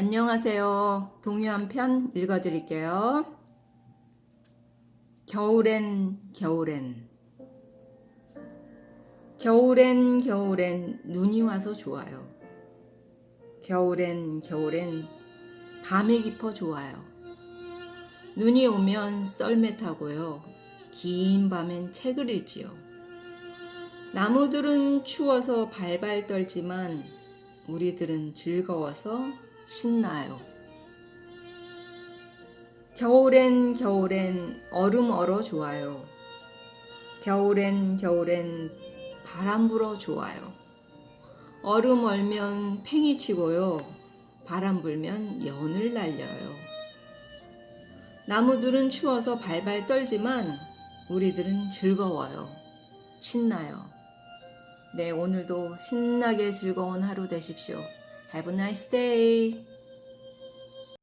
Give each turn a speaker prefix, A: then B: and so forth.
A: 안녕하세요. 동요 한 편 읽어드릴게요. 겨울엔 겨울엔 겨울엔 겨울엔 눈이 와서 좋아요. 겨울엔 겨울엔 밤이 깊어 좋아요. 눈이 오면 썰매 타고요. 긴 밤엔 책을 읽지요. 나무들은 추워서 발발 떨지만 우리들은 즐거워서 신나요. 겨울엔 겨울엔 얼음 얼어 좋아요. 겨울엔 겨울엔 바람 불어 좋아요. 얼음 얼면 팽이 치고요. 바람 불면 연을 날려요. 나무들은 추워서 발발 떨지만 우리들은 즐거워요. 신나요. 네, 오늘도 신나게 즐거운 하루 되십시오. Have a nice day.